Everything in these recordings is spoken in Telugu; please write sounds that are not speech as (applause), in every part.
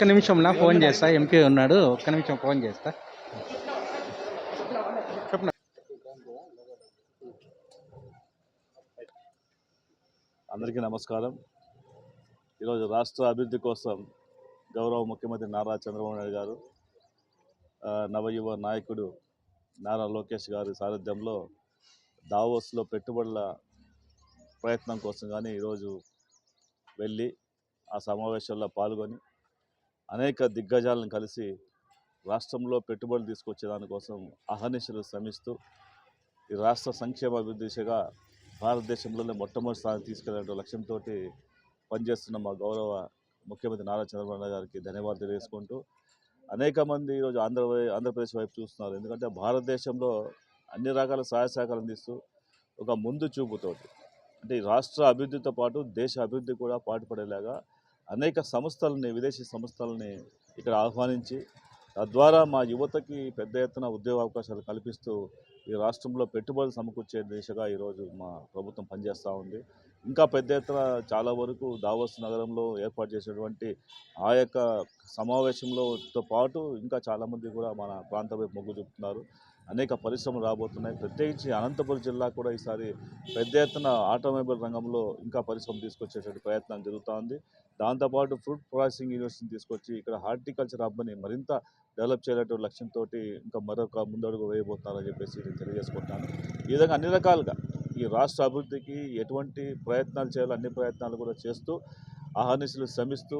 ఒక్క నిమిషం నా ఫోన్ చేస్తా? ఎంపీ ఉన్నాడు ఒక్క నిమిషం ఫోన్ చేస్తా. చెప్పండి అందరికీ నమస్కారం. ఈరోజు రాష్ట్ర అభివృద్ధి కోసం గౌరవ ముఖ్యమంత్రి నారా చంద్రబాబు నాయుడు గారు నవయువ నాయకుడు నారా లోకేష్ గారి సారథ్యంలో దావోస్లో పెట్టుబడుల ప్రయత్నం కోసం కానీ ఈరోజు వెళ్ళి ఆ సమావేశంలో పాల్గొని అనేక దిగ్గజాలను కలిసి రాష్ట్రంలో పెట్టుబడులు తీసుకొచ్చే దానికోసం అహర్నిశలు శ్రమిస్తూ ఈ రాష్ట్ర సంక్షేమ అభివృద్ధి దిశగా భారతదేశంలోనే మొట్టమొదటి స్థానం తీసుకెళ్ళే లక్ష్యంతో పనిచేస్తున్న మా గౌరవ ముఖ్యమంత్రి నారా చంద్రబాబు నాయుడు గారికి ధన్యవాదాలు తెలియజేసుకుంటూ అనేక మంది ఈరోజు ఆంధ్ర ఆంధ్రప్రదేశ్ వైపు చూస్తున్నారు. ఎందుకంటే భారతదేశంలో అన్ని రకాల సహాయ సహకారం అందిస్తూ ఒక ముందు చూపుతోటి అంటే ఈ రాష్ట్ర అభివృద్ధితో పాటు దేశ అభివృద్ధి కూడా పాటుపడేలాగా అనేక సంస్థలని విదేశీ సంస్థలని ఇక్కడ ఆహ్వానించి తద్వారా మా యువతకి పెద్ద ఎత్తున ఉద్యోగ అవకాశాలు కల్పిస్తూ ఈ రాష్ట్రంలో పెట్టుబడులు సమకూర్చే దిశగా ఈరోజు మా ప్రభుత్వం పనిచేస్తూ ఉంది. ఇంకా పెద్ద ఎత్తున చాలా వరకు దావోస్ నగరంలో ఏర్పాటు చేసినటువంటి ఆ యొక్క సమావేశంలోతో పాటు ఇంకా చాలామంది కూడా మన ప్రాంతం వైపు మొగ్గు చూపుతున్నారు. అనేక పరిశ్రమలు రాబోతున్నాయి. ప్రత్యేకించి అనంతపురం జిల్లా కూడా ఈసారి పెద్ద ఎత్తున ఆటోమొబైల్ రంగంలో ఇంకా పరిశ్రమ తీసుకొచ్చేటువంటి ప్రయత్నం జరుగుతూ ఉంది. దాంతోపాటు ఫ్రూట్ ప్రాసెసింగ్ యూనివర్సిటీని తీసుకొచ్చి ఇక్కడ హార్టికల్చర్ హబ్ని మరింత డెవలప్ చేయాలనే లక్ష్యంతో ఇంకా మరొక ముందడుగు వేయబోతున్నారని చెప్పేసి నేను తెలియజేసుకుంటాను ఈ విధంగా అన్ని రకాలుగా ఈ రాష్ట్ర అభివృద్ధికి ఎటువంటి ప్రయత్నాలు చేయాలో అన్ని ప్రయత్నాలు కూడా చేస్తూ అహర్నిశలు శ్రమిస్తూ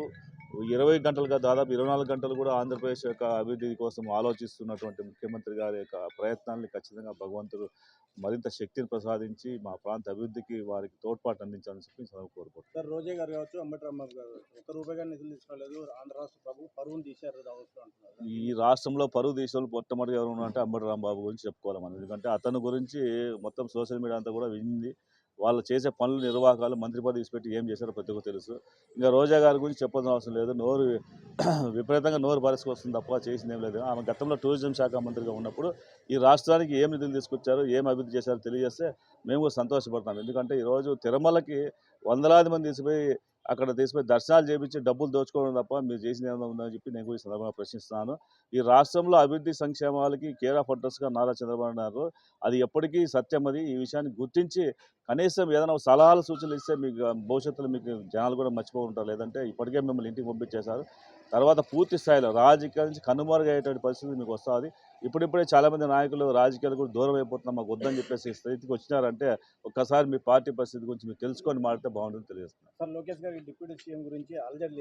ఇరవై గంటలుగా దాదాపు ఇరవై నాలుగు గంటలు కూడా ఆంధ్రప్రదేశ్ యొక్క అభివృద్ధి కోసం ఆలోచిస్తున్నటువంటి ముఖ్యమంత్రి గారి యొక్క ప్రయత్నాల్ని ఖచ్చితంగా భగవంతుడు మరింత శక్తిని ప్రసాదించి మా ప్రాంత అభివృద్ధికి వారికి తోడ్పాటు అందించాలని చెప్పి నేను కోరుకుంటున్నాను. సార్ రోజే గారు కావచ్చు అంబటి రాంబాబు గారు ఒక్క రూపాయి కానీ నిధులు తీసుకోలేదు ఆంధ్ర రాష్ట్ర ప్రభు పరువును తీశారు ఈ రాష్ట్రంలో పరువు దేశాలు మొట్టమొదటి ఎవరు ఉన్నారంటే అంబటి రాంబాబు గురించి చెప్పుకోవాలి మనం. ఎందుకంటే అతని గురించి మొత్తం సోషల్ మీడియా అంతా కూడా వింది. వాళ్ళు చేసే పనులు నిర్వాహకాలు మంత్రి పదవి పెట్టి ఏం చేశారో ప్రతి ఒక్కరు తెలుసు. ఇంకా రోజా గారి గురించి చెప్పాల్సిన అవసరం లేదు. నోరు (clears throat) విపరీతంగా నోరు వస్తుంది తప్ప చేసింది ఏం లేదు. ఆమె గతంలో టూరిజం శాఖ మంత్రిగా ఉన్నప్పుడు ఈ రాష్ట్రానికి ఏం నిధులు తీసుకొచ్చారు ఏం అభివృద్ధి చేశారో తెలియజేస్తే మేము సంతోషపడతాం. ఎందుకంటే ఈరోజు తిరుమలకి వందలాది మంది తీసిపోయి అక్కడ తీసిపోయి దర్శనాలు చేయించి డబ్బులు దోచుకోవడం తప్ప మీరు చేసిన ఏమైనా ఉందని చెప్పి నేను కూడా ఈ సందర్భంగా ప్రశ్నిస్తున్నాను. ఈ రాష్ట్రంలో అభివృద్ధి సంక్షేమాలకి కేర్ ఆఫ్ అడ్రస్గా నారా చంద్రబాబు నాయుడు అది ఎప్పటికీ సత్యం అది. ఈ విషయాన్ని గుర్తించి కనీసం ఏదైనా సలహాలు సూచనలు ఇస్తే మీకు భవిష్యత్తులో మీకు జనాలు కూడా మర్చిపోకుంటారు లేదంటే ఇప్పటికే మిమ్మల్ని ఇంటికి పంపించేశారు. తర్వాత పూర్తి స్థాయిలో రాజకీయాల నుంచి కనుమరుగయ్యేటువంటి పరిస్థితి మీకు వస్తుంది. ఇప్పుడిప్పుడే చాలామంది నాయకులు రాజకీయాలు కూడా దూరం అయిపోతున్నాం మాకు వద్దని చెప్పేసి స్థితికి వచ్చినారంటే ఒక్కసారి మీ పార్టీ పరిస్థితి గురించి మీరు తెలుసుకొని మాడితే బాగుంటుంది తెలియజేస్తున్నాను సార్ లోకేష్ గారికి డిప్యూటీ సీఎం గురించి అలజడి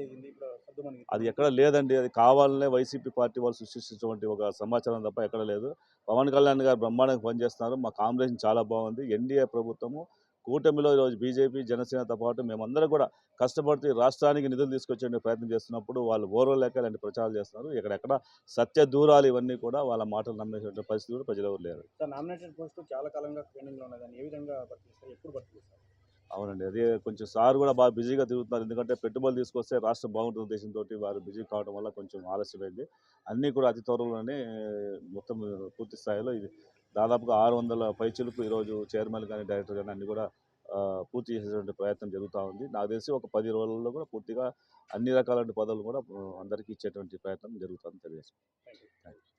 సర్దుమణిగింది అది ఎక్కడ లేదండి. అది కావాలనే వైసీపీ పార్టీ వాళ్ళు సృష్టించినటువంటి ఒక సమాచారం తప్ప ఎక్కడ లేదు. పవన్ కళ్యాణ్ గారు బ్రహ్మాండంగా పనిచేస్తున్నారు. మా కాంబినేషన్ చాలా బాగుంది. ఎన్డీఏ ప్రభుత్వము కూటమిలో ఈరోజు బీజేపీ జనసేనతో పాటు మేమందరం కూడా కష్టపడుతూ రాష్ట్రానికి నిధులు తీసుకొచ్చే ప్రయత్నం చేస్తున్నప్పుడు వాళ్ళు ఓర్వలేక ఇలాంటి ప్రచారాలు చేస్తున్నారు. ఎక్కడెక్కడ సత్య దూరాలు ఇవన్నీ కూడా వాళ్ళ మాటలు నమ్మేటువంటి పరిస్థితి కూడా ప్రజలు ఎవరు లేరు. నామినేటెడ్ పోస్ట్ చాలా కాలంగా ఉన్నదని ఏ విధంగా ఎప్పుడు భర్తీ అవునండి అదే కొంచెం సార్ కూడా బాగా బిజీగా తిరుగుతున్నారు. ఎందుకంటే పెట్టుబడులు తీసుకొస్తే రాష్ట్రం బాగుంటుంది ఉద్దేశంతో వారు బిజీ కావడం వల్ల కొంచెం ఆలస్యమైంది. అన్నీ కూడా అతి త్వరలోనే మొత్తం పూర్తి స్థాయిలో ఇది దాదాపుగా ఆరు వందల పైచులకు ఈరోజు చైర్మన్ కానీ డైరెక్టర్ కానీ అన్ని కూడా పూర్తి చేసేటువంటి ప్రయత్నం జరుగుతూ ఉంది. నాకు తెలిసి ఒక పది రోజుల్లో కూడా పూర్తిగా అన్ని రకాల పదవులు కూడా అందరికీ ఇచ్చేటువంటి ప్రయత్నం థ్యాంక్ యూ